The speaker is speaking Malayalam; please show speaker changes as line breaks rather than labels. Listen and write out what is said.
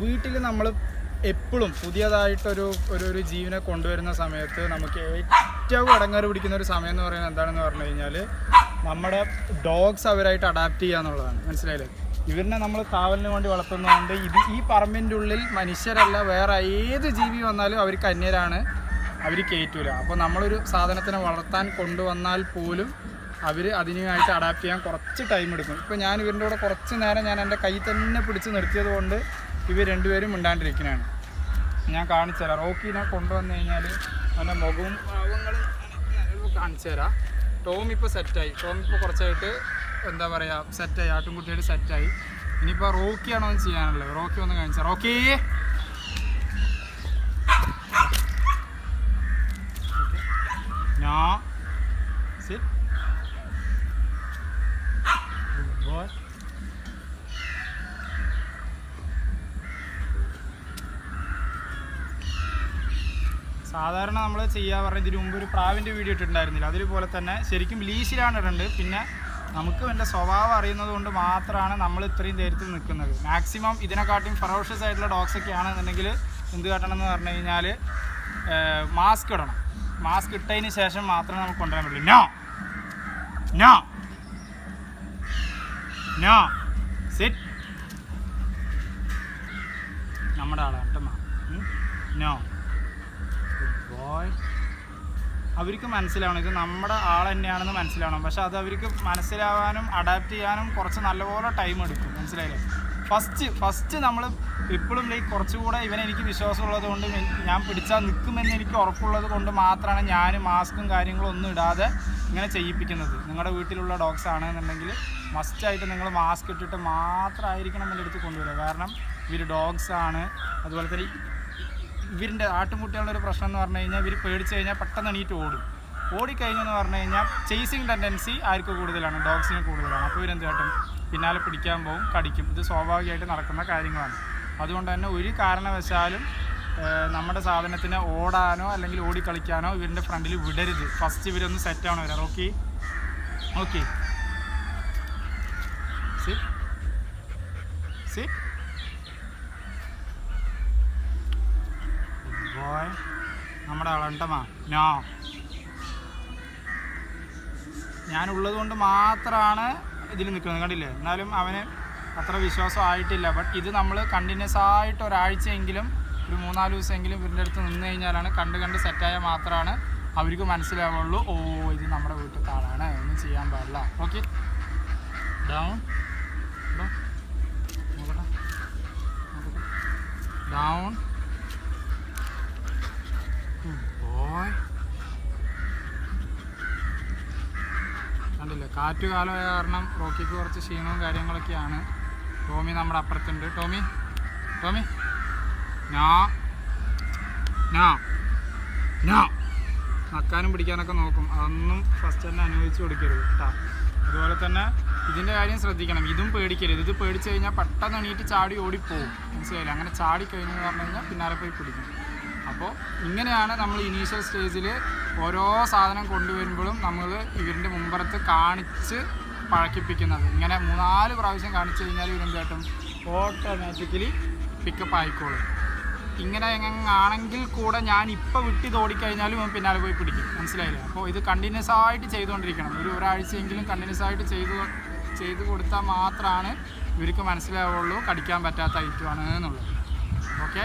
വീട്ടിൽ നമ്മൾ എപ്പോഴും പുതിയതായിട്ടൊരു ഒരു ഒരു ജീവനെ കൊണ്ടുവരുന്ന സമയത്ത് നമുക്ക് ഏറ്റവും അടങ്ങാറ് പിടിക്കുന്ന ഒരു സമയം എന്ന് പറയുന്നത് എന്താണെന്ന് പറഞ്ഞു കഴിഞ്ഞാൽ നമ്മുടെ ഡോഗ്സ് അവരായിട്ട് അഡാപ്റ്റ് ചെയ്യുക എന്നുള്ളതാണ്. മനസ്സിലായില്ലേ? ഇവരിനെ നമ്മൾ കാവലിന് വേണ്ടി വളർത്തുന്നതുകൊണ്ട് ഇത് ഈ പറമ്പിന്റെ ഉള്ളിൽ മനുഷ്യരല്ല വേറെ ഏത് ജീവി വന്നാലും അവർക്ക് അന്യരാണ് അവർ കയറ്റൂല അപ്പോൾ നമ്മളൊരു സാധനത്തിനെ വളർത്താൻ കൊണ്ടുവന്നാൽ പോലും അവർ അതിനുമായിട്ട് അഡാപ്റ്റ് ചെയ്യാൻ കുറച്ച് ടൈം എടുക്കും. ഇപ്പോൾ ഞാൻ ഇവരുടെ കൂടെ കുറച്ച് നേരം ഞാൻ എന്റെ കൈ തന്നെ പിടിച്ച് നിർത്തിയത് കൊണ്ട് ഇവർ രണ്ടുപേരും മിണ്ടാണ്ടിരിക്കുന്നതാണ് ഞാൻ കാണിച്ചു തരാം. റോക്കിനെ കൊണ്ടുവന്നു കഴിഞ്ഞാൽ അവന്റെ മുഖവും ഭാവങ്ങളും കാണിച്ചു തരാം. ടോം ഇപ്പോൾ സെറ്റായി ടോം ഇപ്പോൾ കുറച്ചായിട്ട് എന്താ പറയുക സെറ്റായി ആട്ടുംകുട്ടിയായിട്ട് സെറ്റായി ഇനിയിപ്പോൾ റോക്കിയാണോ ഒന്ന് ചെയ്യാനുള്ളത്? റോക്കി ഒന്ന് കാണിച്ചാൽ റോക്കി! ഞാൻ സിറ്റ് ഗുഡ് boy. സാധാരണ നമ്മൾ ചെയ്യാ പറഞ്ഞ ഇതിന് മുമ്പ് ഒരു പ്രാവിന്റെ വീഡിയോ ഇട്ടിട്ടുണ്ടായിരുന്നില്ല. അതിലുപോലെ തന്നെ ശരിക്കും ലീശിലാണ് ഇടേണ്ടത് പിന്നെ നമുക്ക് എന്റെ സ്വഭാവം അറിയുന്നത് കൊണ്ട് മാത്രമാണ് നമ്മൾ ഇത്രയും ധൈര്യത്തിൽ നിൽക്കുന്നത്. മാക്സിമം ഇതിനെക്കാട്ടിയും ഫറോഷ്യസ് ആയിട്ടുള്ള ഡോഗ്സ് ഒക്കെ ആണെന്നുണ്ടെങ്കിൽ എന്ത് കാട്ടണം എന്ന് പറഞ്ഞു കഴിഞ്ഞാൽ മാസ്ക് ഇടണം. മാസ്ക് ഇട്ടതിന് ശേഷം മാത്രമേ നമുക്ക് കൊണ്ടുവരാൻ പറ്റുള്ളൂ. നോ നോ നോ സിറ്റ് നമ്മുടെ ആളാണ് കേട്ടോ നോ അവർക്ക് മനസ്സിലാവണം. ഇത് നമ്മുടെ ആൾ തന്നെയാണെന്ന് മനസ്സിലാവണം. പക്ഷെ അത് അവർക്ക് മനസ്സിലാവാനും അഡാപ്റ്റ് ചെയ്യാനും കുറച്ച് നല്ലപോലെ ടൈം എടുക്കും. മനസ്സിലായില്ലേ? ഫസ്റ്റ് ഫസ്റ്റ് നമ്മൾ ഇപ്പോഴും ലൈക്ക് കുറച്ചുകൂടെ ഇവനെ എനിക്ക് വിശ്വാസമുള്ളത് കൊണ്ട് ഞാൻ പിടിച്ചാൽ നിൽക്കുമെന്ന് എനിക്ക് ഉറപ്പുള്ളത് കൊണ്ട് മാത്രമാണ് ഞാൻ മാസ്കും കാര്യങ്ങളും ഒന്നും ഇടാതെ ഇങ്ങനെ ചെയ്യിപ്പിക്കുന്നത്. നിങ്ങളുടെ വീട്ടിലുള്ള ഡോഗ്സ് ആണെന്നുണ്ടെങ്കിൽ മസ്റ്റായിട്ട് നിങ്ങൾ മാസ്ക് ഇട്ടിട്ട് മാത്രമായിരിക്കണം എന്റെ അടുത്ത് കൊണ്ടുവരിക. കാരണം ഇവർ ഡോഗ്സ് ആണ്. അതുപോലെ തന്നെ ഇവരിന്റെ ആട്ടുമുട്ടികളുടെ ഒരു പ്രശ്നം എന്ന് പറഞ്ഞു കഴിഞ്ഞാൽ ഇവർ പേടിച്ച് കഴിഞ്ഞാൽ പെട്ടെന്ന് എണീറ്റ് ഓടും. ഓടിക്കഴിഞ്ഞു എന്ന് പറഞ്ഞു കഴിഞ്ഞാൽ ചേസിങ് ടെൻഡൻസി ആർക്ക് കൂടുതലാണ്? ഡോഗ്സിന് കൂടുതലാണ്. അപ്പോൾ ഇവരെന്ത് കാട്ടും? പിന്നാലെ പിടിക്കാൻ പോകും കടിക്കും. ഇത് സ്വാഭാവികമായിട്ട് നടക്കുന്ന കാര്യങ്ങളാണ്. അതുകൊണ്ട് തന്നെ ഒരു കാരണവശാലും നമ്മുടെ സാധനത്തിന് ഓടാനോ അല്ലെങ്കിൽ ഓടിക്കളിക്കാനോ ഇവരിന്റെ ഫ്രണ്ടിൽ വിടരുത്. ഫസ്റ്റ് ഇവരൊന്ന് സെറ്റ് ആണോ വരാം ഓക്കെ ഓക്കെ സി സിറ്റ് ബോയ് നമ്മുടെ അളണ്ടമാ. നോ ഞാനുള്ളത് കൊണ്ട് മാത്രമാണ് ഇതിൽ നിൽക്കുന്നത് കണ്ടില്ലേ? എന്നാലും അവന് അത്ര വിശ്വാസം ആയിട്ടില്ല. ബട്ട് ഇത് നമ്മൾ കണ്ടിന്യൂസ് ആയിട്ട് ഒരാഴ്ചയെങ്കിലും ഒരു മൂന്നാൽ ദിവസമെങ്കിലും ഇവരുടെ അടുത്ത് നിന്ന് കഴിഞ്ഞാലാണ് കണ്ട് കണ്ട് സെറ്റായാൽ മാത്രമാണ് അവർക്ക് മനസ്സിലാവുള്ളൂ ഓ ഇത് നമ്മുടെ വീട്ടിൽ ആളാണ് ഒന്നും ചെയ്യാൻ പാടില്ല. ഓക്കെ ഡൗൺ ഡൗൺ ബോയ് കണ്ടില്ലേ? കാറ്റ് കാലമായ കാരണം റോക്കിക്ക് കുറച്ച് ക്ഷീണവും കാര്യങ്ങളൊക്കെയാണ്. ടോമി നമ്മുടെ അപ്പുറത്തുണ്ട്. ടോമി ടോമി. ഞാ ഞാ ഞാ. നക്കാനും പിടിക്കാനൊക്കെ നോക്കും. അതൊന്നും ഫസ്റ്റ് തന്നെ അനുവദിച്ചു കൊടുക്കരുത് കേട്ടോ അതുപോലെ തന്നെ ഇതിന്റെ കാര്യം ശ്രദ്ധിക്കണം. ഇതും പേടിക്കരുത്. ഇത് പേടിച്ച് കഴിഞ്ഞാൽ പെട്ടെന്ന് എണീറ്റ് ചാടി ഓടിപ്പോവും. മനസ്സിലായില്ല? അങ്ങനെ ചാടി കഴിഞ്ഞു എന്ന് പറഞ്ഞു കഴിഞ്ഞാൽ പിന്നാലെ പോയി പിടിക്കും. അപ്പോൾ ഇങ്ങനെയാണ് നമ്മൾ ഇനീഷ്യൽ സ്റ്റേജിൽ ഓരോ സാധനം കൊണ്ടുവരുമ്പോഴും നമ്മൾ ഇവരിന്റെ മുമ്പറത്ത് കാണിച്ച് പഴക്കിപ്പിക്കുന്നത്. ഇങ്ങനെ മൂന്നാൽ പ്രാവശ്യം കാണിച്ചു കഴിഞ്ഞാൽ ഇവരെന്ത് കാട്ടും? ഓട്ടോമാറ്റിക്കലി പിക്കപ്പ് ആയിക്കോളും. ഇങ്ങനെ ആണെങ്കിൽ കൂടെ ഞാൻ ഇപ്പോൾ വിട്ടിത് ഓടിക്കഴിഞ്ഞാലും അവൻ പിന്നാലെ പോയി പിടിക്കും. മനസ്സിലായില്ലേ? അപ്പോൾ ഇത് കണ്ടിന്യൂസ് ആയിട്ട് ചെയ്തുകൊണ്ടിരിക്കണം. ഒരു ഒരാഴ്ചയെങ്കിലും കണ്ടിന്യൂസ് ആയിട്ട് ചെയ്തു ചെയ്ത് കൊടുത്താൽ മാത്രമാണ് ഇവർക്ക് മനസ്സിലാവുള്ളൂ കടിക്കാൻ പറ്റാത്ത ഐറ്റമാണ് എന്നുള്ളത് ഓക്കെ